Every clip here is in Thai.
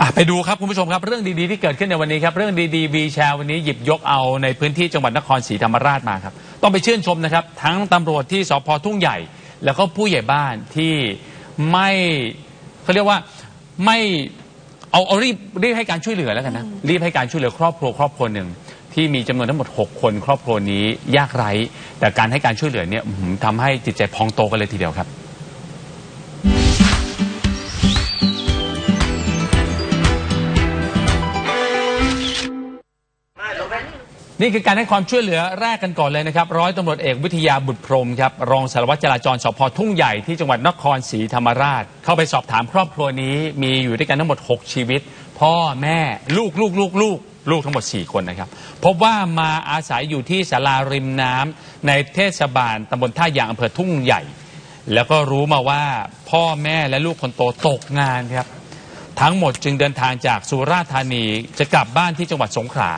อะไปดูครับคุณผู้ชมครับเรื่องดีๆที่เกิดขึ้นในวันนี้ครับเรื่องดีๆวีแชร์วันนี้หยิบยกเอาในพื้นที่จังหวัดนครศรีธรรมราชมาครับ ต้องไปชื่นชมนะครับ ทั้งตำรวจที่สพทุ่งใหญ่ แล้วก็ผู้ใหญ่บ้านที่ไม่เขาเรียกว่าไม่เอาเอารีบรีบให้การช่วยเหลือแล้วกันนะรีบให้การช่วยเหลือครอบครัวครอบครัวหนึ่งที่มีจำนวนทั้งหมด 6 คนครอบครัวนี้ยากไร้ แต่การให้การช่วยเหลือเนี่ยอื้อหือทำให้จิตใจพองโตกันเลยทีเดียวครับ นี่คือการให้ความช่วยเหลือแรกกันก่อนเลยนะครับ ร้อยตำรวจเอกวิทยาบุตรพรมครับรองสารวัตรจราจรสพทุ่งใหญ่ที่จังหวัดนครศรีธรรมราช เข้าไปสอบถามครอบครัวนี้มีอยู่ด้วยกันทั้งหมด 6 ชีวิต พ่อแม่ลูกลูกลูกลูกลูกทั้งหมด 4 คนนะครับ พบว่ามาอาศัยอยู่ที่ศาลาริมน้ำในเทศบาลตำบลท่ายางอำเภอทุ่งใหญ่ แล้วก็รู้มาว่าพ่อแม่และลูกคนโตตกงานครับทั้งหมดจึงเดินทางจากสุราษฎร์ธานีจะกลับบ้านที่จังหวัดสงขลา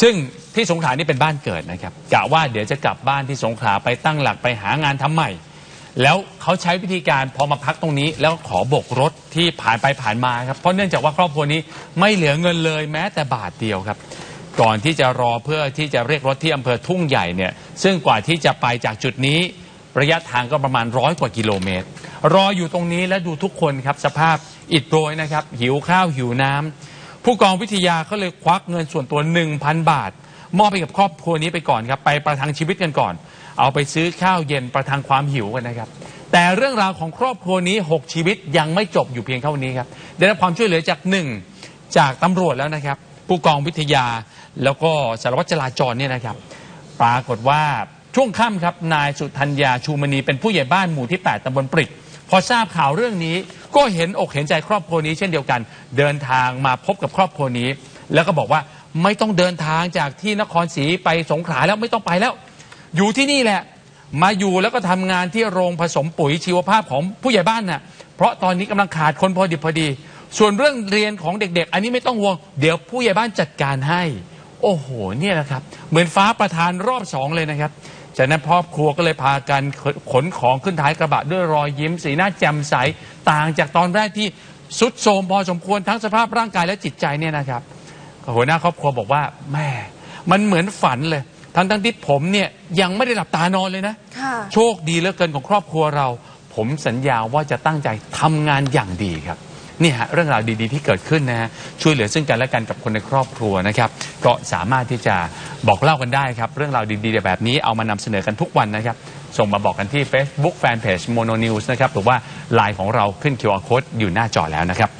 ซึ่งที่สงขลานี่เป็นบ้านเกิดนะครับกะว่าเดี๋ยวจะกลับบ้านที่สงขลาไปตั้งหลักไปหางานทำใหม่ แล้วเขาใช้วิธีการพอมาพักตรงนี้ แล้วขอโบกรถที่ผ่านไปผ่านมาครับเพราะเนื่องจากว่าครอบครัวนี้ไม่เหลือเงินเลยแม้แต่บาทเดียวครับ ก่อนที่จะรอเพื่อที่จะเรียกรถที่อำเภอทุ่งใหญ่เนี่ยซึ่งกว่าที่จะไปจากจุดนี้ระยะทางก็ประมาณร้อยกว่ากิโลเมตร รออยู่ตรงนี้แล้วดูทุกคนครับสภาพอิดโรยนะครับหิวข้าวหิวน้ำ ผู้กองวิทยาก็เลยควักเงินส่วนตัว 1,000 บาท มอบไปกับครอบครัวนี้ไปก่อนครับ ไปประทังชีวิตกันก่อน เอาไปซื้อข้าวเย็นประทังความหิวกันนะครับ แต่เรื่องราวของครอบครัวนี้ 6 ชีวิตยังไม่จบอยู่เพียงเท่านี้ครับ ได้รับความช่วยเหลือจากหนึ่งจากตำรวจแล้วนะครับ ผู้กองวิทยาแล้วก็สารวัตรจราจรเนี่ยนะครับ ปรากฏว่าช่วงค่ำครับนายสุธัญญาชูมณีเป็นผู้ใหญ่บ้านหมู่ที่ 8ตำบลปริก อทราบข่าวเรื่องนี้ ก็เห็นอกเห็นใจครอบครัวนี้เช่นเดียวกัน เดินทางมาพบกับครอบครัวนี้ แล้วก็บอกว่าไม่ต้องเดินทางจากที่นครศรีไปสงขลาแล้วไม่ต้องไปแล้ว อยู่ที่นี่แหละ มาอยู่แล้วก็ทำงานที่โรงผสมปุ๋ยชีวภาพของผู้ใหญ่บ้านน่ะเพราะตอนนี้กำลังขาดคนพอดิบพอดี ส่วนเรื่องเรียนของเด็ก ๆ อันนี้ไม่ต้องห่วงเดี๋ยวผู้ใหญ่บ้านจัดการให้ โอ้โหเนี่ยนะครับ เหมือนฟ้าประทานรอบสองเลยนะครับ จากนั้นครอบครัวก็เลยพากันขนของขึ้นท้ายกระบะด้วยรอยยิ้มสีหน้าแจ่มใสต่างจากตอนแรกที่สุดโทรมพอสมควรทั้งสภาพร่างกายและจิตใจเนี่ยนะครับหัวหน้าครอบครัวบอกว่าแม่มันเหมือนฝันเลย ทั้งทั้งๆที่ผมเนี่ยยังไม่ได้หลับตานอนเลยนะค่ะโชคดีเหลือเกินของครอบครัวเรา ผมสัญญาว่าจะตั้งใจทำงานอย่างดีครับ นี่ฮะเรื่องราวดีๆที่เกิดขึ้นนะฮะช่วยเหลือซึ่งกันและกันกับคนในครอบครัวนะครับก็สามารถที่จะบอกเล่ากันได้ครับ เรื่องราวดีๆแบบนี้เอามานำเสนอกันทุกวันนะครับ ส่งมาบอกกันที่ Facebook Fanpage Mono News นะครับหรือว่าไลน์ของเราขึ้น QR Code อยู่หน้าจอแล้วนะครับ